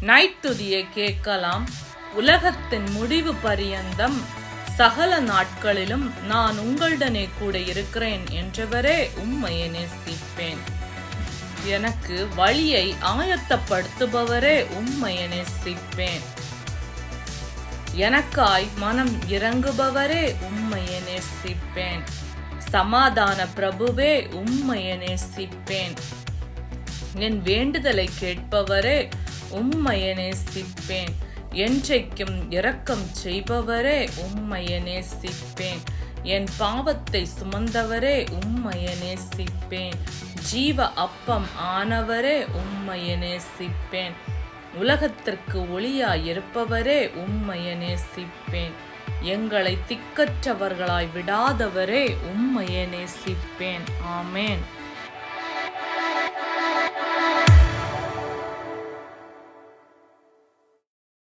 Night துதியை கேட்கலாம். உலகத்தின் முடிவு பரியந்தம். சகல நாட்களிலும் நான் உங்களுடனே கூட இருக்கிறேன் என்றவரே உண்மையை நேசிப்பேன். எனக்கு வழியை ஆயத்தப்படுத்துபவரே உண்மையை நேசிப்பேன். எனக்காய் மனம் இறங்குபவரே உண்மையை நேசிப்பேன். சமாதான பிரபுவே உண்மையை நேசிப்பேன். என் வேண்டுதலை கேட்பவரே உம்மையை நேசிப்பேன் என்றைக்கும் இரக்கம் செய்பவரே உம்மையனே நேசிப்பேன் என் பாவத்தை சுமந்தவரே உம்மையை நேசிப்பேன் ஜீவ அப்பம் ஆனவரே உம்மையை நேசிப்பேன் உலகத்திற்கு ஒளியாய் இருப்பவரே உம்மையை நேசிப்பேன் எங்களை திக்கற்றவர்களாய் விடாதவரே உம்மையை நேசிப்பேன் ஆமேன்.